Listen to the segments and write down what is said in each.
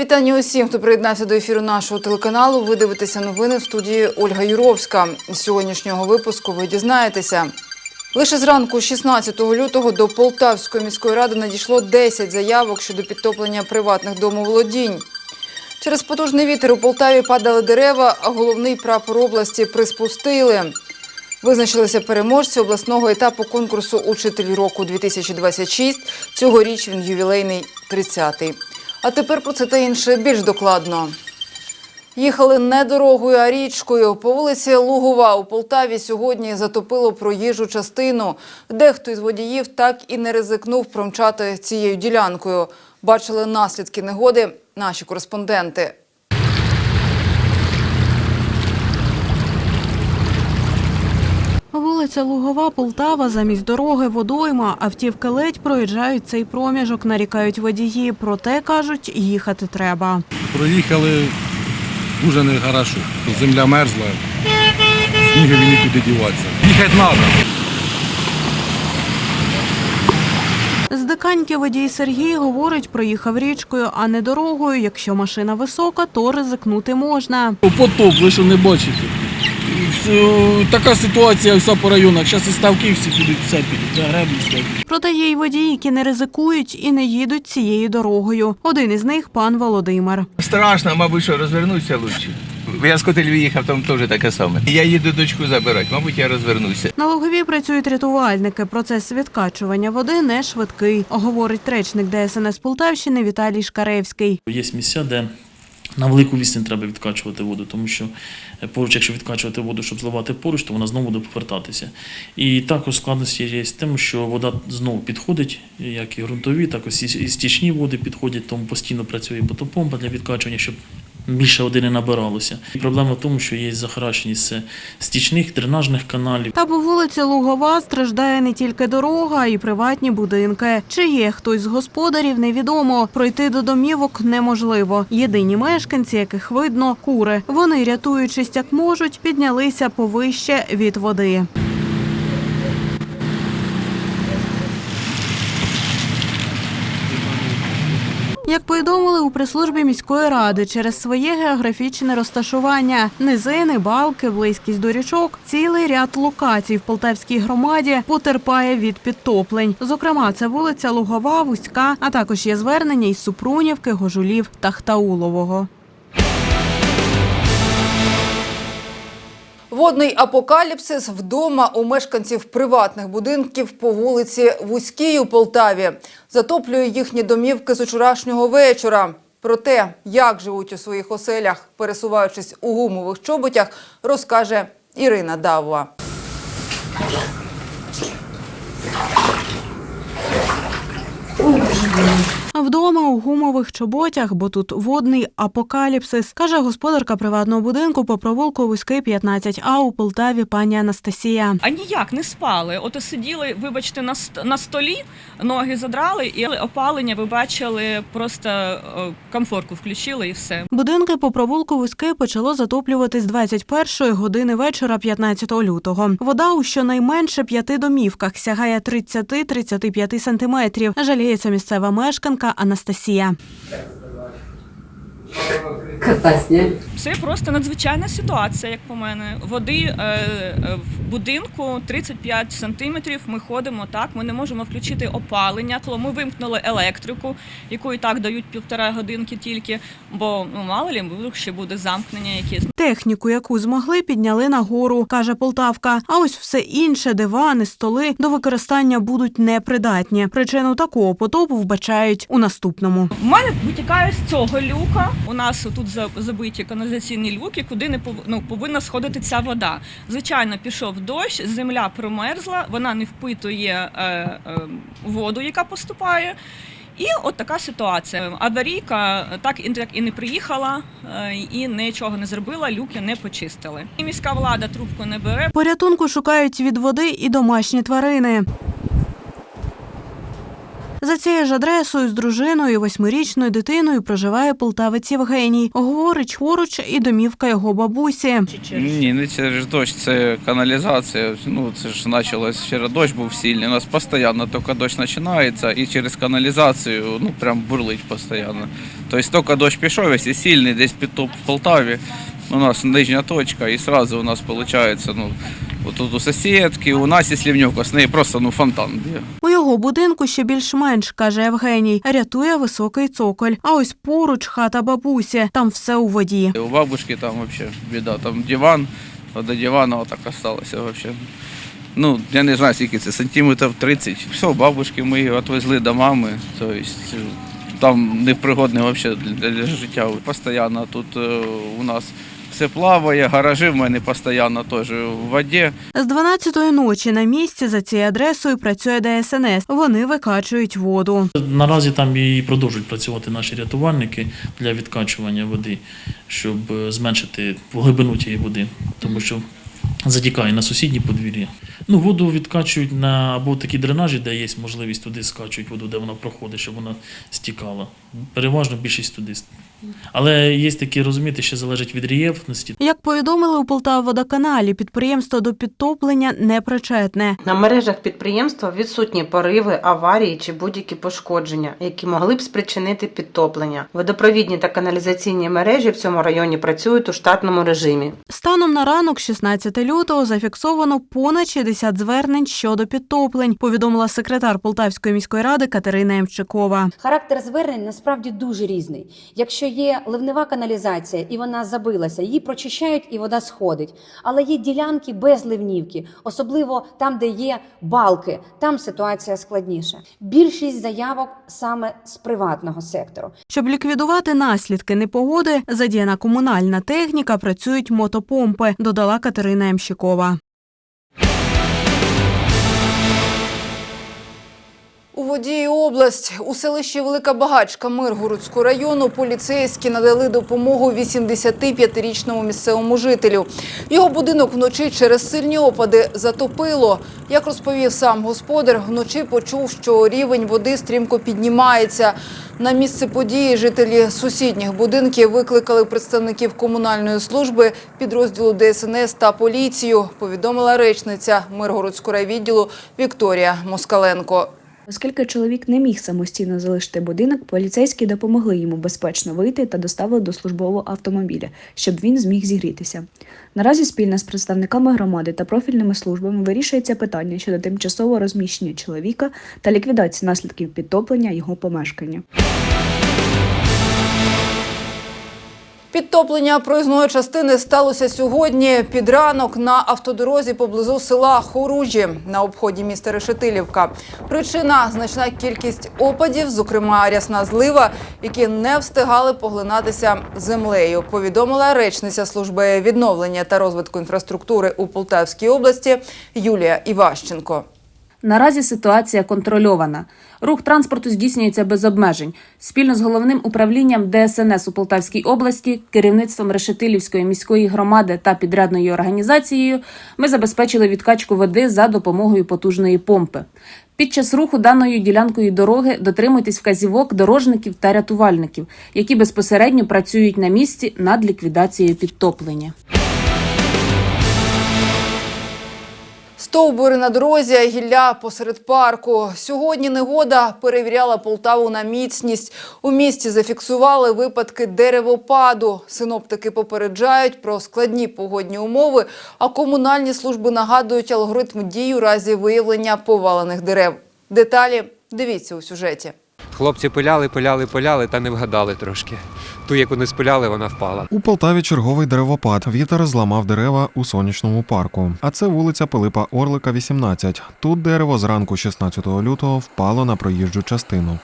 Вітання усім, хто приєднався до ефіру нашого телеканалу. Ви дивитеся новини в студії Ольга Юровська. З сьогоднішнього випуску ви дізнаєтеся. Лише зранку, 16 лютого, до Полтавської міської ради надійшло 10 заявок щодо підтоплення приватних домоволодінь. Через потужний вітер у Полтаві падали дерева, а головний прапор області приспустили. Визначилися переможці обласного етапу конкурсу Учитель року 2026. Цьогоріч він ювілейний 30-й. А тепер про це та інше більш докладно. Їхали не дорогою, а річкою. По вулиці Лугова у Полтаві сьогодні затопило проїжджу частину. Дехто із водіїв так і не ризикнув промчати цією ділянкою. Бачили наслідки негоди наші кореспонденти. Вулиця Лугова, Полтава, замість дороги, водойма. Автівки ледь проїжджають цей проміжок, нарікають водії. Проте, кажуть, їхати треба. Проїхали дуже нехорошо. Земля мерзла, снігові нікуди діватися. Їхати треба. З диканьки водій Сергій говорить, проїхав річкою, а не дорогою. Якщо машина висока, то ризикнути можна. Потоп, ви що не бачите. Всю- Така ситуація вся по районах. Зараз і ставки всі підуть, все підуть, та греблі ставки. Проте є й водії, які не ризикують і не їдуть цією дорогою. Один із них пан Володимир. Страшно, мабуть, що розвернуся лучше. Я з Котель їхав, там теж таке саме. Я їду дочку забирати, мабуть, я розвернуся. На Лугові працюють рятувальники. Процес відкачування води не швидкий, говорить речник ДСНС Полтавщини Віталій Шкаревський. Є місця, де на велику відстань треба відкачувати воду, тому що е, поруч, якщо відкачувати воду, щоб зливати поруч, то вона знову буде повертатися. І також складності є з тим, що вода знову підходить, як і ґрунтові, так і і стічні води підходять, тому постійно працює потопомпа для відкачування, щоб більше води не набиралося. І проблема в тому, що є захаращеність стічних, дренажних каналів. Та по вулиці Лугова страждає не тільки дорога, а й приватні будинки. Чи є хтось з господарів, невідомо. Пройти до домівок неможливо. Єдині мешканці, яких видно, кури. Вони, рятуючись як можуть, піднялися повище від води. Як повідомили у прес-службі міської ради, через своє географічне розташування, низини, балки, близькість до річок, цілий ряд локацій в Полтавській громаді потерпає від підтоплень. Зокрема, це вулиця Лугова, Вузька, а також є звернення із Супрунівки, Гожулів та Хтаулового. Водний апокаліпсис вдома у мешканців приватних будинків по вулиці Вузькій у Полтаві. Затоплює їхні домівки з учорашнього вечора. Про те, як живуть у своїх оселях, пересуваючись у гумових чоботях, розкаже Ірина Давва. Вдома у гумових чоботях, бо тут водний апокаліпсис, каже господарка приватного будинку по провулку Вузький 15А у Полтаві пані Анастасія. А ніяк не спали. Ото сиділи, вибачте, на на столі, ноги задрали, і опалення ви бачили, просто е, комфорку включили і все. Будинки по провулку Вузьки почало затоплювати з 21 години вечора 15 лютого. Вода у щонайменше п'яти домівках сягає 30-35 сантиметрів. Жаліється місцева мешканка Анастасія. Це просто надзвичайна ситуація, як по мене. Води е, е, в будинку 35 сантиметрів. Ми ходимо так. Ми не можемо включити опалення. Тому ми вимкнули електрику, яку і так дають півтора годинки тільки. Бо ну мало лі, вдруг ще буде замкнення якесь. Техніку, яку змогли, підняли нагору, каже Полтавка. А ось все інше, дивани, столи до використання будуть непридатні. Причину такого потопу вбачають у наступному. У мене витікає з цього люка. У нас тут забиті каналізаційні люки, куди не ну, повинна сходити ця вода. Звичайно, пішов дощ, земля промерзла, вона не впитує е, е, воду, яка поступає. І от така ситуація. Аварійка так і так і не приїхала, е, і нічого не зробила, люки не почистили. І міська влада трубку не бере. Порятунку шукають від води і домашні тварини. За цією ж адресою з дружиною восьмирічною дитиною проживає полтавець Євгеній. Говорить, поруч і домівка його бабусі. Ні, не через дощ, це каналізація. Ну це ж почалось вчора дощ був сильний. У нас постійно тільки дощ починається і через каналізацію ну прям бурлить постійно. Тобто тільки дощ пішов, якщо сильний, десь підтоп в Полтаві. У нас нижня точка, і одразу у нас виходить, ну, отут у сусідки, у нас, в нього, з неї просто ну, фонтан б'є. У його будинку ще більш-менш, каже Євгеній, рятує високий цоколь. А ось поруч хата бабусі, там все у воді. У бабушки там взагалі біда, там диван, а до дивана отак осталося взагалі. Ну, я не знаю, скільки це, сантиметрів 30. Все, бабушки ми її відвезли до мами. Тобто там непригодне взагалі для, життя. Постійно тут е, у нас все плаває, гаражі в мене постійно теж в воді. З 12-ї ночі на місці за цією адресою працює ДСНС. Вони викачують воду. Наразі там і продовжують працювати наші рятувальники для відкачування води, щоб зменшити глибину тієї води, тому що затікає на сусідні подвір'я. Ну, воду відкачують на або такі дренажі, де є можливість туди скачують воду, де вона проходить, щоб вона стікала. Переважно більшість туди. Але є такі, розумієте, ще залежить від рельєфності. Як повідомили у Полтаводоканалі, підприємство до підтоплення не причетне. На мережах підприємства відсутні пориви, аварії чи будь-які пошкодження, які могли б спричинити підтоплення. Водопровідні та каналізаційні мережі в цьому районі працюють у штатному режимі. Станом на ранок, 16 лютого, зафіксовано понад 60 звернень щодо підтоплень, повідомила секретар Полтавської міської ради Катерина Ямчикова. Характер звернень насправді дуже різний. Якщо є ливнева каналізація і вона забилася, її прочищають і вода сходить. Але є ділянки без ливнівки, особливо там, де є балки, там ситуація складніша. Більшість заявок саме з приватного сектору. Щоб ліквідувати наслідки непогоди, задіяна комунальна техніка, працюють мотопомпи, додала Катерина Ямщикова. У воді і область у селищі Велика Багачка Миргородського району поліцейські надали допомогу 85-річному місцевому жителю. Його будинок вночі через сильні опади затопило. Як розповів сам господар, вночі почув, що рівень води стрімко піднімається. На місце події жителі сусідніх будинків викликали представників комунальної служби, підрозділу ДСНС та поліцію. Повідомила речниця Миргородського райвідділу Вікторія Москаленко. Оскільки чоловік не міг самостійно залишити будинок, поліцейські допомогли йому безпечно вийти та доставили до службового автомобіля, щоб він зміг зігрітися. Наразі спільно з представниками громади та профільними службами вирішується питання щодо тимчасового розміщення чоловіка та ліквідації наслідків підтоплення його помешкання. Підтоплення проїзної частини сталося сьогодні під ранок на автодорозі поблизу села Хоружі на обході міста Решетилівка. Причина значна кількість опадів, зокрема рясна злива, які не встигали поглинатися землею. Повідомила речниця служби відновлення та розвитку інфраструктури у Полтавській області Юлія Іващенко. Наразі ситуація контрольована. Рух транспорту здійснюється без обмежень. Спільно з головним управлінням ДСНС у Полтавській області, керівництвом Решетилівської міської громади та підрядною організацією ми забезпечили відкачку води за допомогою потужної помпи. Під час руху даною ділянкою дороги дотримуйтесь вказівок дорожників та рятувальників, які безпосередньо працюють на місці над ліквідацією підтоплення. Стовбури на дорозі, гілля посеред парку. Сьогодні негода перевіряла Полтаву на міцність. У місті зафіксували випадки деревопаду. Синоптики попереджають про складні погодні умови, а комунальні служби нагадують алгоритм дій у разі виявлення повалених дерев. Деталі дивіться у сюжеті. Хлопці пиляли, пиляли, пиляли та не вгадали трошки. Ту, яку не спиляли, вона впала. У Полтаві черговий деревопад. Вітер зламав дерева у сонячному парку. А це вулиця Пилипа Орлика, 18. Тут дерево зранку 16 лютого впало на проїжджу частину.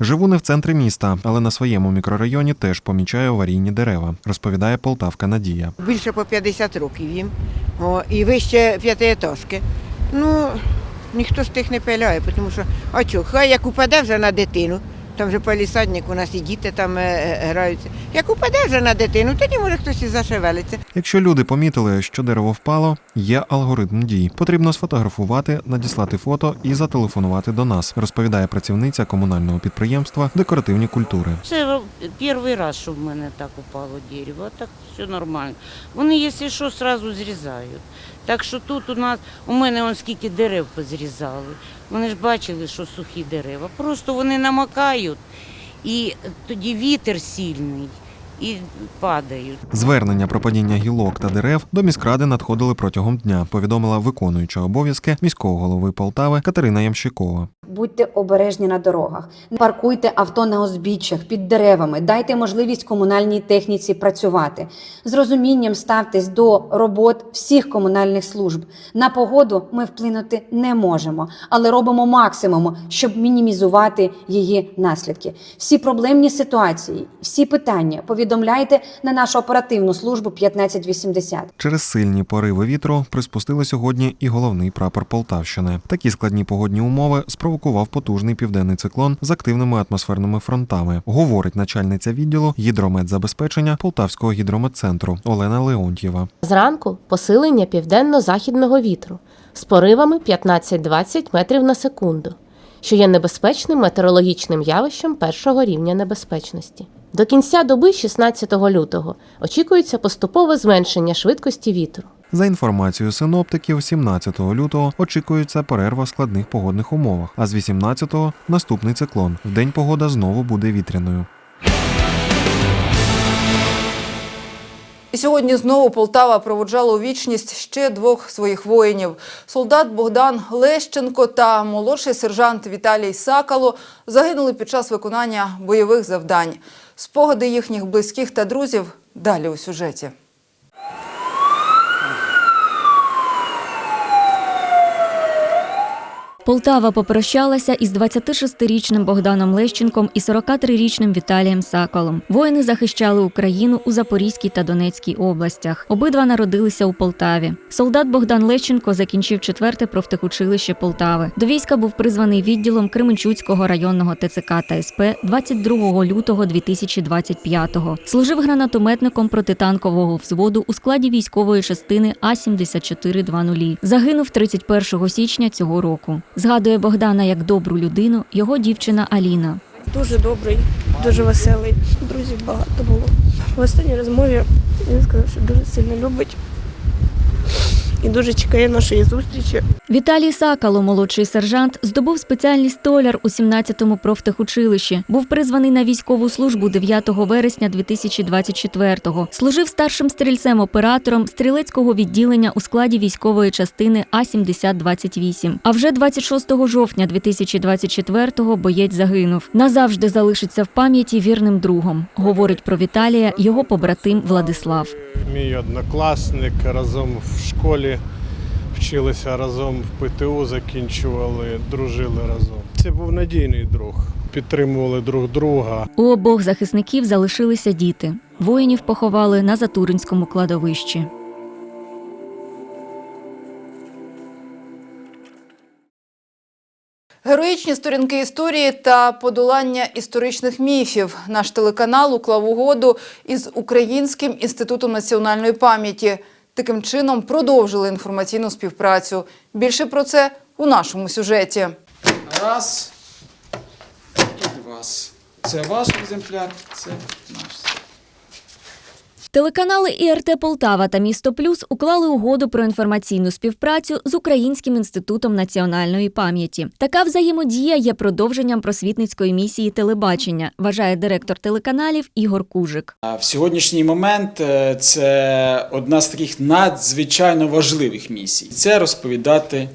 Живу не в центрі міста, але на своєму мікрорайоні теж помічаю аварійні дерева, розповідає полтавка Надія. Більше по 50 років їм. О, і вище п'ятиетажки. Ну, ніхто з тих не пиляє, тому що, а чого, хай як упаде вже на дитину, Там вже палісадник, у нас і діти там е, е, граються. Як упаде вже на дитину, тоді може хтось і зашевелиться. Якщо люди помітили, що дерево впало, є алгоритм дій. Потрібно сфотографувати, надіслати фото і зателефонувати до нас, розповідає працівниця комунального підприємства декоративні культури. Це перший раз, що в мене так упало дерево, так все нормально. Вони, якщо що, одразу зрізають. Так що тут у нас, у мене он скільки дерев позрізали. Вони ж бачили, що сухі дерева. Просто вони намакають, і тоді вітер сильний, і падають. Звернення про падіння гілок та дерев до міськради надходили протягом дня. Повідомила виконуюча обов'язки міського голови Полтави Катерина Ямщикова. Будьте обережні на дорогах, не паркуйте авто на узбіччях під деревами, дайте можливість комунальній техніці працювати. З розумінням ставтесь до робот всіх комунальних служб. На погоду ми вплинути не можемо, але робимо максимум, щоб мінімізувати її наслідки. Всі проблемні ситуації, всі питання повідомляйте на нашу оперативну службу 1580. Через сильні пориви вітру приспустили сьогодні і головний прапор Полтавщини. Такі складні погодні умови спровокував потужний південний циклон з активними атмосферними фронтами. Говорить начальниця відділу гідрометзабезпечення Полтавського гідрометцентру Олена Леонтьєва. Зранку посилення південно-західного вітру з поривами 15-20 метрів на секунду, що є небезпечним метеорологічним явищем першого рівня небезпечності. До кінця доби 16 лютого очікується поступове зменшення швидкості вітру. За інформацією синоптиків, 17 лютого очікується перерва в складних погодних умовах, а з 18-го – наступний циклон. день погода знову буде вітряною. І сьогодні знову Полтава проводжала у вічність ще двох своїх воїнів: солдат Богдан Лещенко та молодший сержант Віталій Сакало загинули під час виконання бойових завдань. Спогади їхніх близьких та друзів далі у сюжеті. Полтава попрощалася із 26-річним Богданом Лещенком і 43-річним Віталієм Саколом. Воїни захищали Україну у Запорізькій та Донецькій областях. Обидва народилися у Полтаві. Солдат Богдан Лещенко закінчив четверте профтехучилище Полтави. До війська був призваний відділом Кременчуцького районного ТЦК та СП 22 лютого 2025-го. Служив гранатометником протитанкового взводу у складі військової частини А 7420 Загинув 31 січня цього року. Згадує Богдана як добру людину його дівчина Аліна. Дуже добрий, дуже веселий. Друзів багато було. В останній розмові він сказав, що дуже сильно любить і дуже чекає нашої зустрічі. Віталій Сакало, молодший сержант, здобув спеціальність столяр у 17-му профтехучилищі. Був призваний на військову службу 9 вересня 2024-го. Служив старшим стрільцем-оператором стрілецького відділення у складі військової частини А-7028. А вже 26 жовтня 2024-го боєць загинув. Назавжди залишиться в пам'яті вірним другом. Говорить про Віталія його побратим Владислав. Мій однокласник разом в школі вчилися разом в ПТУ, закінчували, дружили разом. Це був надійний друг. Підтримували друг друга. У обох захисників залишилися діти. Воїнів поховали на Затуринському кладовищі. Героїчні сторінки історії та подолання історичних міфів. Наш телеканал уклав угоду із Українським інститутом національної пам'яті. Таким чином продовжили інформаційну співпрацю. Більше про це у нашому сюжеті. Раз і два. Це ваш екземпляр, це наш. Телеканали ІРТ Полтава та Місто Плюс уклали угоду про інформаційну співпрацю з Українським інститутом національної пам'яті. Така взаємодія є продовженням просвітницької місії телебачення, вважає директор телеканалів Ігор Кужик. В сьогоднішній момент е, це одна з таких надзвичайно важливих місій. Це розповідати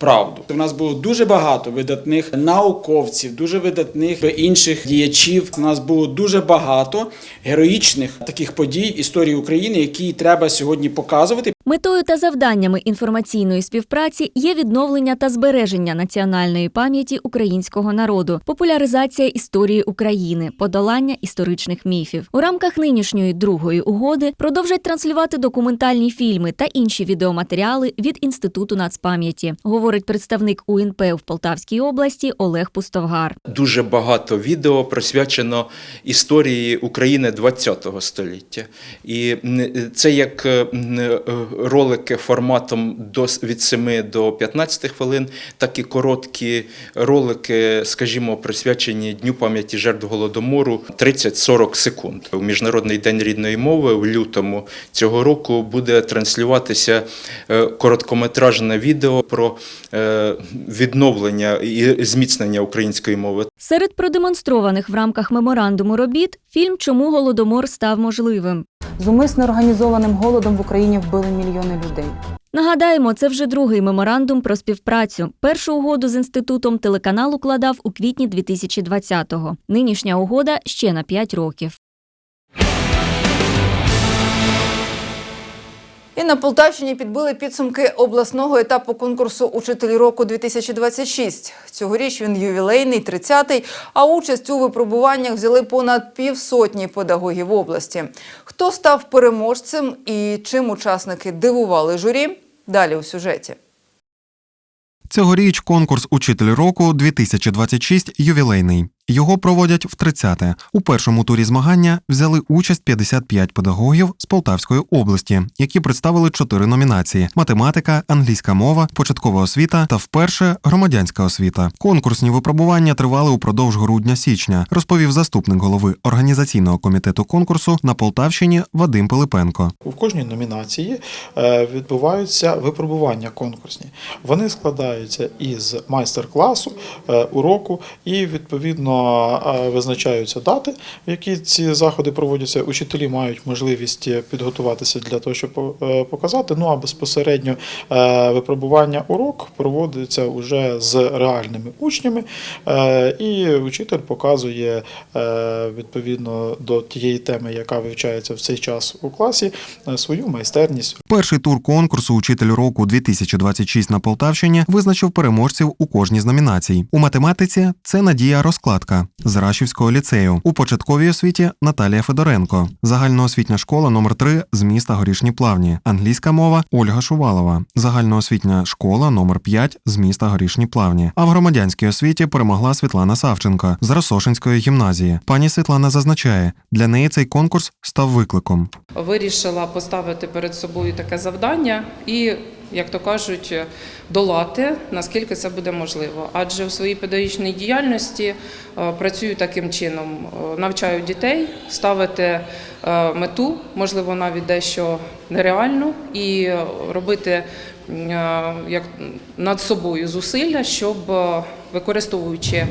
правду. У нас було дуже багато видатних науковців, дуже видатних інших діячів. У нас було дуже багато героїчних таких подій історії України, які треба сьогодні показувати. Метою та завданнями інформаційної співпраці є відновлення та збереження національної пам'яті українського народу, популяризація історії України, подолання історичних міфів. У рамках нинішньої другої угоди продовжать транслювати документальні фільми та інші відеоматеріали від Інституту нацпам'яті, говорить представник УНП в Полтавській області Олег Пустовгар. Дуже багато відео присвячено історії України ХХ століття. І це як е, ролики форматом від 7 до 15 хвилин, так і короткі ролики, скажімо, присвячені Дню пам'яті жертв Голодомору 30-40 секунд. У Міжнародний день рідної мови в лютому цього року буде транслюватися е, короткометражне відео про е, відновлення і зміцнення української мови. Серед продемонстрованих в рамках меморандуму робіт фільм Чому голодомор став можливим. З умисно організованим голодом в Україні вбили мільйони людей. Нагадаємо, це вже другий меморандум про співпрацю. Першу угоду з інститутом телеканал укладав у квітні 2020-го. Нинішня угода ще на 5 років. І на Полтавщині підбили підсумки обласного етапу конкурсу «Учитель року 2026». Цьогоріч він ювілейний, 30-й, а участь у випробуваннях взяли понад півсотні педагогів області. Хто став переможцем і чим учасники дивували журі? Далі у сюжеті. Цьогоріч конкурс Учитель року 2026 ювілейний. Його проводять в 30-те. У першому турі змагання взяли участь 55 педагогів з Полтавської області, які представили чотири номінації: математика, англійська мова, початкова освіта та вперше громадянська освіта. Конкурсні випробування тривали упродовж грудня-січня, розповів заступник голови організаційного комітету конкурсу на Полтавщині Вадим Пилипенко. У кожній номінації е, відбуваються випробування конкурсні. Вони складаються із майстер-класу, е, уроку і відповідно визначаються дати, в які ці заходи проводяться. Учителі мають можливість підготуватися для того, щоб е, показати. Ну а безпосередньо е, випробування урок проводиться вже з реальними учнями, е, і учитель показує е, відповідно до тієї теми, яка вивчається в цей час у класі, е, свою майстерність. Перший тур конкурсу Учитель року 2026 на Полтавщині визначив переможців у кожній з номінацій. У математиці це Надія Розкладка з Рашівського ліцею. У початковій освіті Наталія Федоренко, загальноосвітня школа номер 3 з міста Горішні Плавні, англійська мова Ольга Шувалова, загальноосвітня школа номер 5 з міста Горішні Плавні. А в громадянській освіті перемогла Світлана Савченко з Росошинської гімназії. Пані Світлана зазначає, для неї цей конкурс став викликом. вирішила поставити перед собою таке завдання і, як то кажуть, долати наскільки це буде можливо. Адже в своїй педагогічній діяльності е, працюю таким чином: Е, навчаю дітей ставити е, мету, можливо, навіть дещо нереальну, і робити як над собою зусилля, щоб використовуючи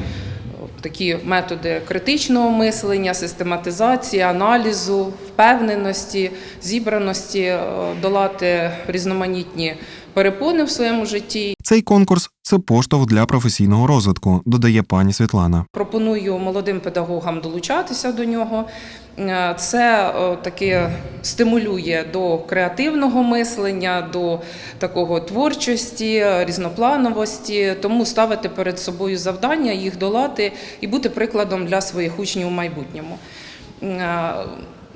такі методи критичного мислення, систематизації, аналізу, впевненості, зібраності, е, долати різноманітні перепони в своєму житті. Цей конкурс це поштовх для професійного розвитку, додає пані Світлана. Пропоную молодим педагогам долучатися до нього. Е, Це е, таки стимулює до креативного мислення, до такого творчості, різноплановості. Тому ставити перед собою завдання, їх долати і бути прикладом для своїх учнів у майбутньому.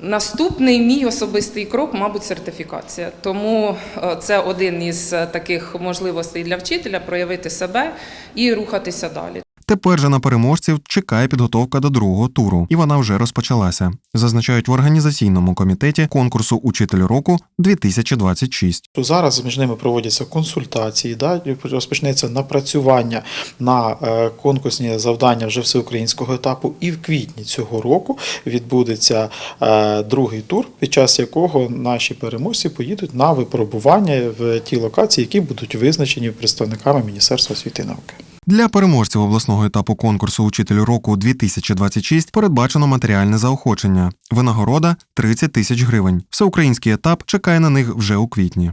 Наступний мій особистий крок, мабуть, сертифікація. Тому е, це один із е, таких можливостей для вчителя проявити себе і рухатися далі. Тепер же на переможців чекає підготовка до другого туру, і вона вже розпочалася. Зазначають в організаційному комітеті конкурсу Учитель року 2026. То зараз між ними проводяться консультації, да, розпочнеться напрацювання на е, конкурсні завдання вже всеукраїнського етапу. І в квітні цього року відбудеться е, другий тур, під час якого наші переможці поїдуть на випробування в ті локації, які будуть визначені представниками Міністерства освіти і науки. Для переможців обласного етапу конкурсу Учитель року 2026 передбачено матеріальне заохочення. Винагорода 30 тисяч гривень. Всеукраїнський етап чекає на них вже у квітні.